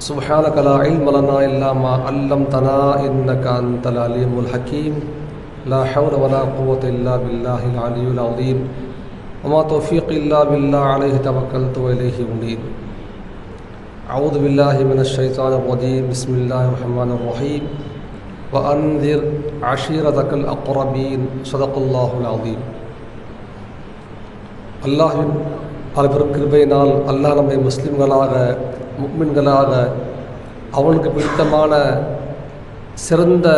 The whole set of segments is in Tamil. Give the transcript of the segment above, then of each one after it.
سبحانك لا علم لنا إلا ما علمتنا إنك أنت العليم الحكيم. لا حول ولا قوة إلا بالله العلي العظيم. وما توفيق إلا بالله عليه توكلت وإليه منيب. اعوذ باللہ من الشیطان الرجیم بسم اللہ الرحمن الرحیم وانذر عشیرتک الاقربین صدق اللہ العظیم اللہ பல பெரும் கிருபையினால்، அல்லாஹ் நம்மை முஸ்லீம்களாக முக்மின்களாக அவனுக்கு பிடித்தமான சிறந்த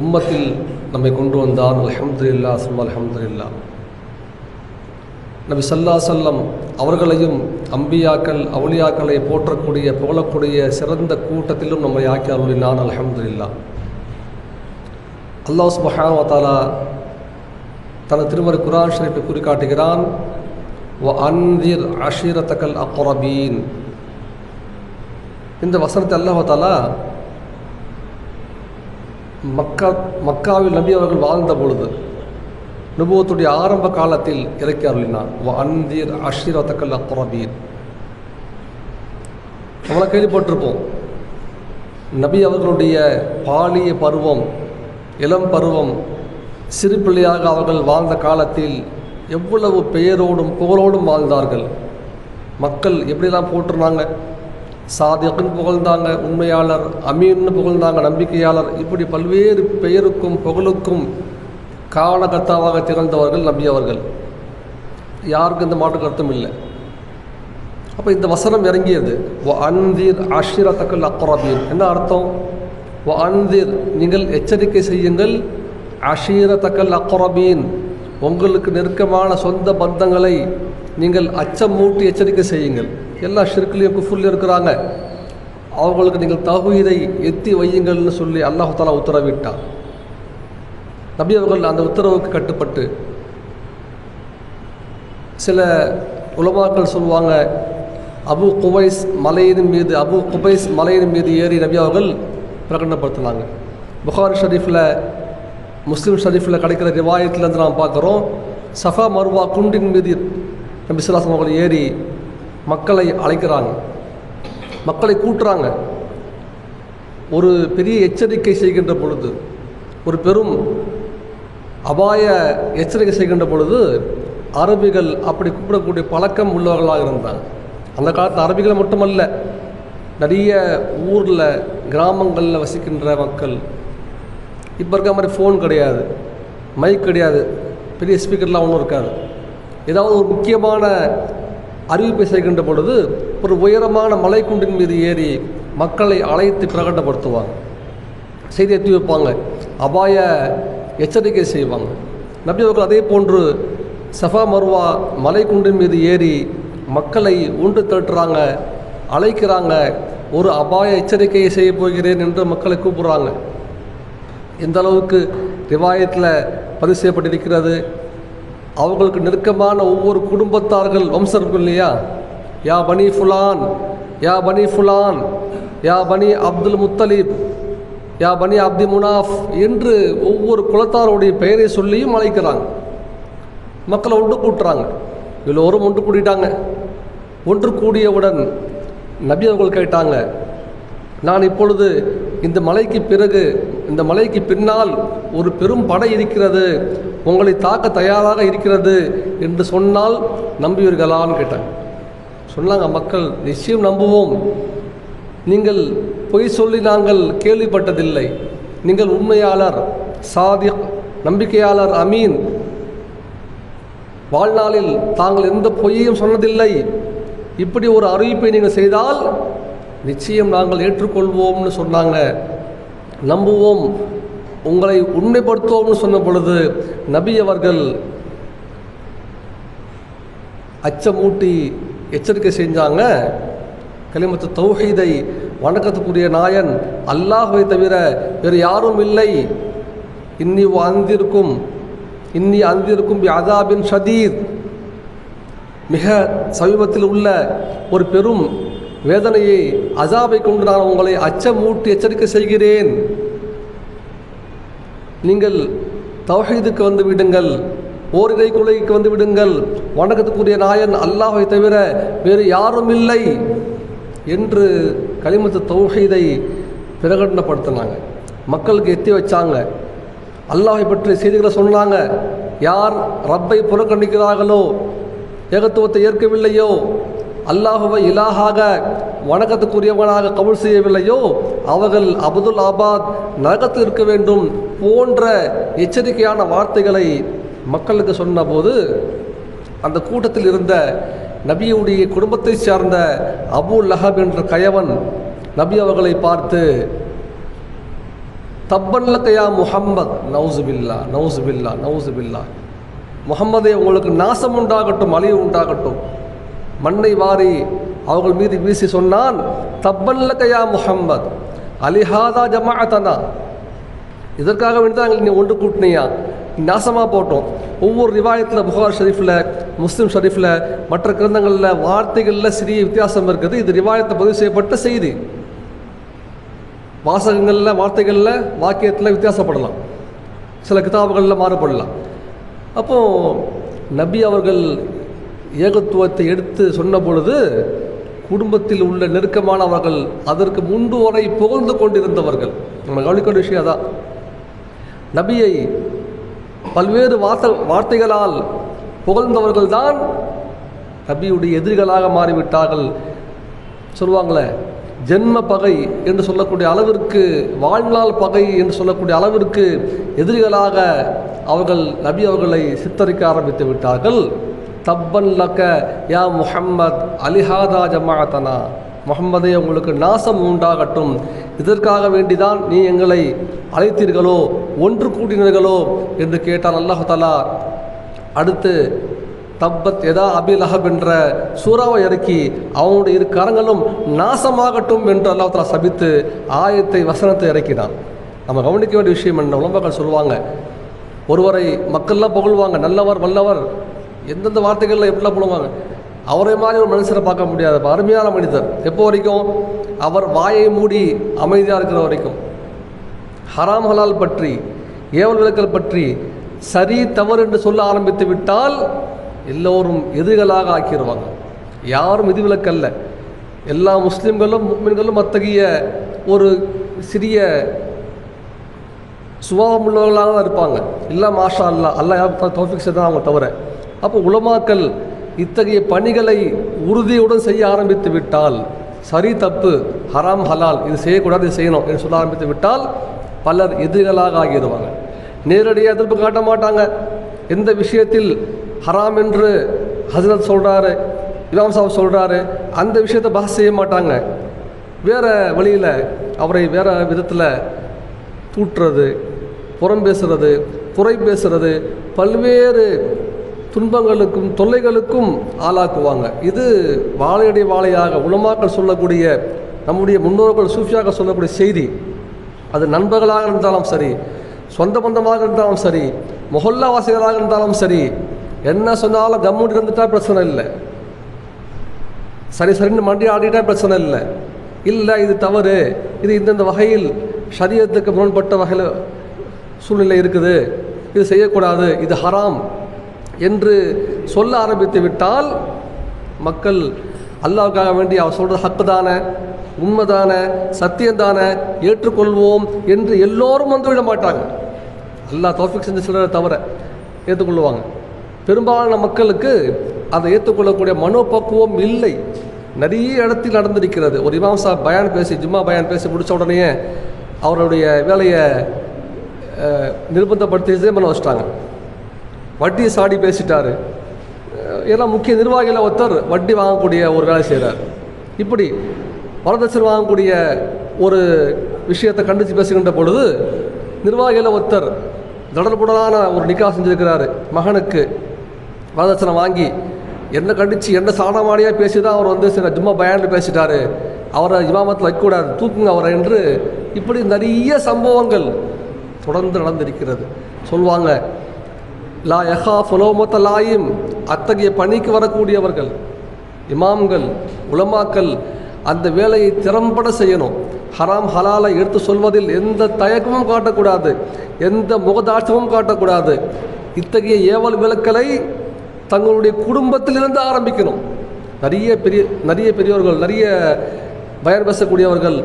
உம்மத்தில் நம்மை கொண்டு வந்தான். அல்ஹம்துலில்லா சும்மா இல்லா நபி சல்லா சல்லம் அவர்களையும் அம்பியாக்கள் அவுளியாக்களை போற்றக்கூடிய புகழக்கூடிய சிறந்த கூட்டத்திலும் நம்மை ஆக்கி அருளினான். அல்ஹம்துலில்லா அல்லாஹ் சுபஹான் வத்தாலா தனது திருமறை குரான் ஷரீஃபை குறிக்காட்டுகிறான் வ அன்திர் அஷீரத்தக்கல் அக்ரபீன். இந்த வசனத்தை அல்லாஹாலா மக்கா மக்காவில் நபி அவர்கள் வாழ்ந்த பொழுது நுபுவத்துடைய ஆரம்ப காலத்தில் இறக்கி அருளினான் வ அன்திர் அஷீரத்தக்கல் நம்மளை கேள்விப்பட்டிருப்போம். நபி அவர்களுடைய பாலிய பருவம் இளம் பருவம் சிறு பிள்ளையாக அவர்கள் வாழ்ந்த காலத்தில் எவ்வளவு பெயரோடும் புகழோடும் வாழ்ந்தார்கள். மக்கள் எப்படிலாம் போட்டிருந்தாங்க? சாதியக்குன்னு புகழ்ந்தாங்க உண்மையாளர் அமீன்னு புகழ்ந்தாங்க நம்பிக்கையாளர் இப்படி பல்வேறு பெயருக்கும் புகழுக்கும் காரணகர்த்தாவாக திகழ்ந்தவர்கள் நம்பியவர்கள் யாருக்கும் இந்த மாற்று கருத்தும் இல்லை. அப்போ இந்த வசனம் இறங்கியது. ஒ அன்தீர் அஷிரத்தக்கல் அக்ரபீன். என்ன அர்த்தம்? ஒ அன்தீர் நீங்கள் எச்சரிக்கை செய்யுங்கள். அஷீரத்தக்கல் அக்ரபீன். உங்களுக்கு நெருக்கமான சொந்த பந்தங்களை நீங்கள் அச்சம் மூட்டி எச்சரிக்கை செய்யுங்கள். எல்லா ஷிர்குலையும் குஃபுல்லையும் இருக்கிறாங்க. அவங்களுக்கு நீங்கள் தகுதியை எத்தி வையுங்கள்னு சொல்லி அல்லாஹாலா உத்தரவிட்டார் நபி அவர்கள் அந்த உத்தரவுக்கு கட்டுப்பட்டு சில உலமாக்கள் சொல்லுவாங்க அபு குபைஸ் மலையின் மீது அபு குபைஸ் மலையின் மீது ஏறி நபி அவர்கள் பிரகடனப்படுத்தினாங்க. புகார் ஷரீஃபில் முஸ்லீம் ஷரீஃபில் கிடைக்கிற ரிவாயத்துலேருந்து நாம் பார்க்குறோம் சஃபா மருவா குண்டின் மீது நபி சுல்லாசம் அவர்கள் ஏறி மக்களை அழைக்கிறாங்க. மக்களை கூட்டுறாங்க. ஒரு பெரிய எச்சரிக்கை செய்கின்ற பொழுது ஒரு பெரும் அபாய எச்சரிக்கை செய்கின்ற பொழுது அரபிகள் அப்படி கூப்பிடக்கூடிய பழக்கம் உள்ளவர்களாக இருந்தாங்க. அந்த காலத்தில் அரபிகள் மட்டுமல்ல நிறைய ஊரில் கிராமங்களில் வசிக்கின்ற மக்கள். இப்போ இருக்க மாதிரி ஃபோன் கிடையாது மைக் கிடையாது பெரிய ஸ்பீக்கர்லாம் ஒன்றும் இருக்காது. ஏதாவது ஒரு முக்கியமான அறிவிப்பை செய்கின்ற பொழுது ஒரு உயரமான மலைக்குண்டின் மீது ஏறி மக்களை அழைத்து பிரகடனப்படுத்துவாங்க. செய்தி எத்தி வைப்பாங்க. அபாய எச்சரிக்கை செய்வாங்க. நபி அவர்கள் அதே போன்று சஃபா மர்வா மலைக்குண்டின் மீது ஏறி மக்களை உண்டு திரட்டுறாங்க அழைக்கிறாங்க. ஒரு அபாய எச்சரிக்கையை செய்ய போகிறேன் என்று மக்களை கூப்பிடுறாங்க. எந்த அளவுக்கு ரிவாயத்தில் பதிவு செய்யப்பட்டிருக்கிறது? அவர்களுக்கு நெருக்கமான ஒவ்வொரு குடும்பத்தார்கள் வம்சம் இருக்கும் இல்லையா? யா பனி ஃபுலான் யா பனி ஃபுலான் யா பனி அப்துல் முத்தலீப் யா பனி அப்தி முனாஃப் என்று ஒவ்வொரு குலத்தாருடைய பெயரை சொல்லியும் அழைக்கிறாங்க. மக்களை ஒன்று கூட்டுறாங்க. எல்லோரும் ஒன்று கூட்டிட்டாங்க ஒன்று கூடியவுடன் நபி அவர்கள் கேட்டாங்க நான் இப்பொழுது இந்த மலைக்கு பிறகு இந்த மலைக்கு பின்னால் ஒரு பெரும் படை இருக்கிறது. உங்களை தாக்க தயாராக இருக்கிறது என்று சொன்னால் நம்புவீர்களான்னு கேட்டாங்க. சொன்னாங்க மக்கள் நிச்சயம் நம்புவோம். நீங்கள் பொய் சொல்லி நாங்கள் கேள்விப்பட்டதில்லை. நீங்கள் உண்மையாளர் சாதி நம்பிக்கையாளர் அமீன். வாழ்நாளில் தாங்கள் எந்த பொய்யையும் சொன்னதில்லை. இப்படி ஒரு அறிவிப்பை நீங்கள் செய்தால் நிச்சயம் நாங்கள் ஏற்றுக்கொள்வோம்னு சொன்னாங்க. நம்புவோம். உங்களை உண்மைப்படுத்துவோம்னு சொன்ன பொழுது நபி அவர்கள் அச்சமூட்டி எச்சரிக்கை செஞ்சாங்க. கலிமத்து தௌஹீதை வணக்கத்துக்குரிய நாயன் அல்லாஹுவை தவிர வேறு யாரும் இல்லை. இன்னி அந்திருக்கும் இன்னி அந்திருக்கும் அதாபின் ஷதீத். மிக சமீபத்தில் உள்ள ஒரு பெரும் வேதனையை அசாபை கொண்டு நான் உங்களை அச்சமூட்டி எச்சரிக்கை செய்கிறேன். நீங்கள் தவஹீதுக்கு வந்து விடுங்கள் ஓரிரை கொலைக்கு வந்து விடுங்கள். வணக்கத்துக்குரிய நாயன் அல்லாஹை தவிர வேறு யாரும் இல்லை என்று களிமத்து தௌஹீதை பிரகடனப்படுத்தினாங்க. மக்களுக்கு எத்தி வச்சாங்க. அல்லாஹை பற்றிய செய்திகளை சொன்னாங்க. யார் ரப்பை புறக்கணிக்கிறார்களோ ஏகத்துவத்தை ஏற்கவில்லையோ அல்லாஹுவை இலாகாக வணக்கத்துக்குரியவனாக கவுல் செய்யவில்லையோ அவர்கள் அப்துல் ஆபாத் நரகத்தில் இருக்க வேண்டும் போன்ற எச்சரிக்கையான வார்த்தைகளை மக்களுக்கு சொன்னபோது அந்த கூட்டத்தில் இருந்த நபியுடைய குடும்பத்தை சார்ந்த அபு லஹப் என்ற கயவன் நபி அவர்களை பார்த்து தப்பன்லக்கையா முஹம்மத் நவுசுபில்லா நவுசுபில்லா நவுசுபில்லா. முகம்மதே உங்களுக்கு நாசம் உண்டாகட்டும் அழிவு உண்டாகட்டும். மண்ணை வாரி அவர்கள் மீது வீசி சொன்னான் தப்பல்ல தப்பன்லக்கையா முஹம்மத் அலிஹாதா ஜமாஅத்தனா. இதற்காக வேண்டி தான் நீ ஒன்று கூட்டினியா? நாசமாக போட்டோம். ஒவ்வொரு ரிவாயத்தில் புகார் ஷரீஃபில் முஸ்லீம் ஷரீஃபில் மற்ற கிரந்தங்களில் வார்த்தைகளில் சிறிய வித்தியாசம் இருக்குது. இது ரிவாயத்தை பதிவு செய்யப்பட்ட செய்தி. வாசகங்களில் வார்த்தைகளில் வாக்கியத்தில் வித்தியாசப்படலாம். சில கிதாபுகளில் மாறுபடலாம். அப்போது நபி அவர்கள் ஏகத்துவத்தை எடுத்து சொன்ன பொழுது குடும்பத்தில் உள்ள நெருக்கமானவர்கள் அதற்கு முன்பு வரை புகழ்ந்து கொண்டிருந்தவர்கள். நம்ம கவனிக்க விஷயம் அதான். நபியை பல்வேறு வார்த்தை வார்த்தைகளால் புகழ்ந்தவர்கள் தான் நபியுடைய எதிரிகளாக மாறிவிட்டார்கள். சொல்லுவாங்களே ஜென்ம பகை என்று சொல்லக்கூடிய அளவிற்கு வாழ்நாள் பகை என்று சொல்லக்கூடிய அளவிற்கு எதிரிகளாக அவர்கள் நபி அவர்களை சித்தரிக்க ஆரம்பித்து விட்டார்கள். தப்பன் லக்க யா முஹம்மத் அலிஹாதா ஜமாத்தனா முகம்மதே உங்களுக்கு நாசம் உண்டாகட்டும். இதற்காக வேண்டிதான் நீ எங்களை அழைத்தீர்களோ ஒன்று கூட்டினீர்களோ என்று கேட்டார் அல்லாஹ் அடுத்து தப்பத் எதா அபில் அஹப் என்ற சூறாவை இறக்கி அவனுடைய இரு கரங்களும் நாசமாகட்டும் என்று அல்லாஹ் சபித்து ஆயத்தை வசனத்தை இறக்கினான். நம்ம கவனிக்க வேண்டிய விஷயம் என்ன? உலம்பக்கள் சொல்லுவாங்க ஒருவரை மக்கள்லாம் புகழ்வாங்க நல்லவர் வல்லவர். எந்தெந்த வார்த்தைகளில் எப்படிலாம் புகழுவாங்க அவரை மாதிரி ஒரு மனுஷரை பார்க்க முடியாது. அருமையான மனிதர். எப்போ வரைக்கும்? அவர் வாயை மூடி அமைதியாக இருக்கிற வரைக்கும். ஹராம் ஹலால் பற்றி ஏவல் விளக்கல் பற்றி சரி தவறு என்று சொல்ல ஆரம்பித்து விட்டால் எல்லோரும் எதிர்களாக ஆக்கிடுவாங்க யாரும் விதிவிலக்கல்ல எல்லா முஸ்லீம்களும் முக்மின்களும் அத்தகைய ஒரு சிறிய சுபாவம் உள்ளவர்களாக தான் இருப்பாங்க. இல்லை மாஷா அல்லா அல்லா யார் தோஃபிக் செய்தான் அவங்க தவிர. அப்போ உலமாக்கல் இத்தகைய பணிகளை உறுதியுடன் செய்ய ஆரம்பித்து விட்டால் சரி தப்பு ஹராம் ஹலால் இது செய்யக்கூடாது இது செய்யணும் என்று சொல்ல ஆரம்பித்து விட்டால் பலர் எதிரிகளாக ஆகிடுவாங்க நேரடியாக எதிர்ப்பு காட்ட மாட்டாங்க. எந்த விஷயத்தில் ஹராம் என்று ஹசரத் சொல்கிறாரு இமாம் சாப் சொல்கிறாரு அந்த விஷயத்தை பாஸ் செய்ய மாட்டாங்க. வேறு வழியில் அவரை வேறு விதத்தில் தூற்றுறது புறம் பேசுறது குறை பேசுறது பல்வேறு துன்பங்களுக்கும் தொல்லைகளுக்கும் ஆளாக்குவாங்க. இது வாழையடி வாழையாக உலமாக்கள் சொல்லக்கூடிய நம்முடைய முன்னோர்கள் சூஃபியாக சொல்லக்கூடிய செய்தி. அது நண்பர்களாக இருந்தாலும் சரி சொந்த பந்தமாக இருந்தாலும் சரி முகல்லாவாசிகளாக இருந்தாலும் சரி என்ன சொன்னாலும் கம்முடி இருந்துட்டா பிரச்சனை இல்லை. சரி சரின்னு மண்டி ஆடிட்டா பிரச்சனை இல்லை. இல்லை இது தவறு. இது இந்தந்த வகையில் சரியத்துக்கு முரண்பட்ட வகையில் சூழ்நிலை இருக்குது. இது செய்யக்கூடாது. இது ஹராம். என்று சொல்ல ஆரம்பித்து விட்டால் மக்கள் அல்லாவுக்காக வேண்டி அவர் சொல்கிறது ஹக்கு தானே சத்தியம் சத்தியம்தானே ஏற்றுக்கொள்வோம் என்று எல்லோரும் வந்துவிட மாட்டாங்க. எல்லா தோஃபிக் செஞ்ச சிலரை தவிர ஏற்றுக்கொள்ளுவாங்க பெரும்பாலான மக்களுக்கு அதை ஏற்றுக்கொள்ளக்கூடிய மனோபக்குவம் இல்லை. நிறைய இடத்தில் நடந்திருக்கிறது. ஒரு இமாம் சாப் பயான் பேசி ஜும்மா பயான் பேசி முடித்த உடனே அவருடைய வேலையை நிர்பந்தப்படுத்தி பண்ண வச்சிட்டாங்க. வட்டியை சாடி பேசிட்டார். எல்லாம் முக்கிய நிர்வாகிகள் ஒருத்தர் வட்டி வாங்கக்கூடிய ஒரு வேலை செய்கிறார் இப்படி வரதட்சணை வாங்கக்கூடிய ஒரு விஷயத்தை கண்டித்து பேசுகின்ற பொழுது நிர்வாகியில் ஒருத்தர் தடல்புடலான ஒரு நிக்கா செஞ்சுருக்கிறாரு. மகனுக்கு வரதட்சணை வாங்கி என்ன கண்டித்து என்ன சாணமானியாக பேசி தான் அவர் வந்து சில ஜும்மா பயானில் பேசிட்டார். அவரை இமாமத்தில் வைக்கக்கூடாது தூக்குங்க அவரை என்று இப்படி நிறைய சம்பவங்கள் தொடர்ந்து நடந்திருக்கிறது. சொல்லுவாங்க லா யஹா ஃபுலோமத்த லாயும் அத்தகைய பணிக்கு வரக்கூடியவர்கள் இமாம்கள் உலமாக்கள் அந்த வேலையை திறம்பட செய்யணும். ஹராம் ஹலாலை எடுத்து சொல்வதில் எந்த தயக்கமும் காட்டக்கூடாது எந்த முகதாட்சமும் காட்டக்கூடாது. இத்தகைய ஏவல் விளக்கலை தங்களுடைய குடும்பத்திலிருந்து ஆரம்பிக்கணும். நிறைய பெரிய நிறைய பெரியவர்கள் நிறைய பயன் பேசக்கூடியவர்கள்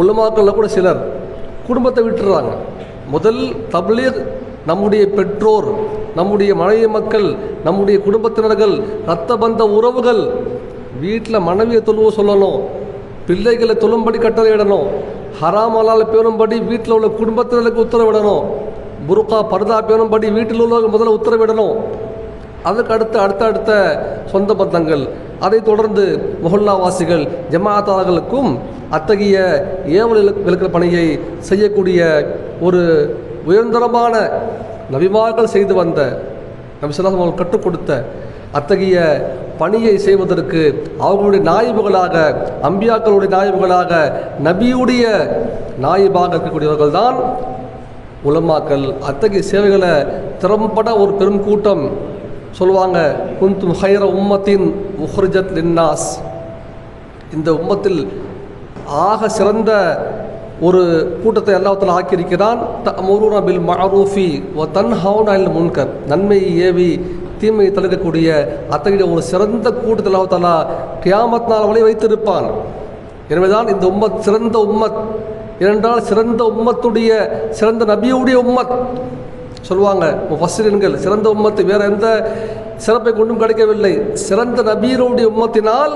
உலமாக்களில் கூட சிலர் குடும்பத்தை விட்டுறாங்க. முதல் தபிலீர் நம்முடைய பெற்றோர் நம்முடைய மனைவி மக்கள் நம்முடைய குடும்பத்தினர்கள் ரத்த பந்த உறவுகள் வீட்டில் மனைவியை தொழுவ சொல்லணும் பிள்ளைகளை தொழும்படி கட்டளையிடணும் ஹராமலால் பேணும்படி வீட்டில் உள்ள குடும்பத்தினருக்கு உத்தரவிடணும் புருக்கா பர்தா பேணும்படி வீட்டில் உள்ளவங்க முதல்ல உத்தரவிடணும். அதுக்கு அடுத்த அடுத்த அடுத்த சொந்த பந்தங்கள். அதைத் தொடர்ந்து மொஹல்லாவாசிகள் ஜமாத்தாளர்களுக்கும் அத்தகைய ஏவல் விளக்கிற பணியை செய்யக்கூடிய ஒரு உயர்ந்தரமான நபிமார்கள் செய்து வந்த நபிசல்லாம் அவர்கள் கற்றுக் கொடுத்த அத்தகைய பணியை செய்வதற்கு அவர்களுடைய நாயிபுகளாக அம்பியாக்களுடைய நாயிபுகளாக நபியுடைய நாயிபாக இருக்கக்கூடியவர்கள் தான் உலமாக்கள். அத்தகைய சேவைகளை திறம்பட ஒரு பெரும் கூட்டம் சொல்லுவாங்க குந்தும் ஹைர உம்மத்தின் உஹ்ரிஜத் லின்னாஸ் இந்த உம்மத்தில் ஆக சிறந்த ஒரு கூட்டத்தை அல்லாஹத்தில் ஆக்கியிருக்கிறான் தமுருன பில் மஅரூஃபி ஒ தன்ஹவுன் அல் முன்கர். நன்மையை ஏவி தீமையை தடுக்கக்கூடிய அத்தகைய ஒரு சிறந்த கூட்டத்தில் அல்லாஹாலா கியாமத் நாள் வழி வைத்திருப்பான். எனவேதான் இந்த உம்மத் சிறந்த உம்மத் ஏனென்றால் சிறந்த உம்மத்துடைய சிறந்த நபியுடைய உம்மத். சொல்லுவாங்க ஃபஸ்ட் சிறந்த உம்மத்து வேறு எந்த சிறப்பை கொண்டும் கிடைக்கவில்லை. சிறந்த நபீருடைய உம்மத்தினால்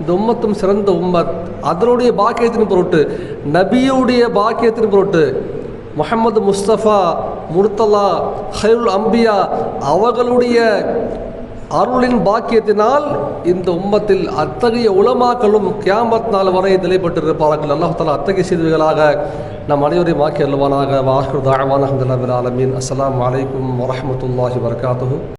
இந்த உம்மத்தும் சிறந்த உம்மத். அதனுடைய பாக்கியத்தின் பொருட்டு நபியுடைய பாக்கியத்தின் பொருட்டு முஹம்மது முஸ்தபா முர்த்தலா ஹைருல் அம்பியா அவர்களுடைய அருளின் பாக்கியத்தினால் இந்த உம்மத்தில் அத்தகைய உலமாக்களும் கியாமத் நாள் வரை நிலைப்பட்டிருப்பார்கள் அல்லாஹ் அத்தகைய செய்திகளாக நம் அனைவரையும் ஆக்கி அல்லவானாக வாஹு தாழ்வான அஹமதுல்லாபில் ஆலமீன். அஸ்ஸலாமு அலைக்கும் வரஹ்மத்துல்லாஹி வரகாத்துஹு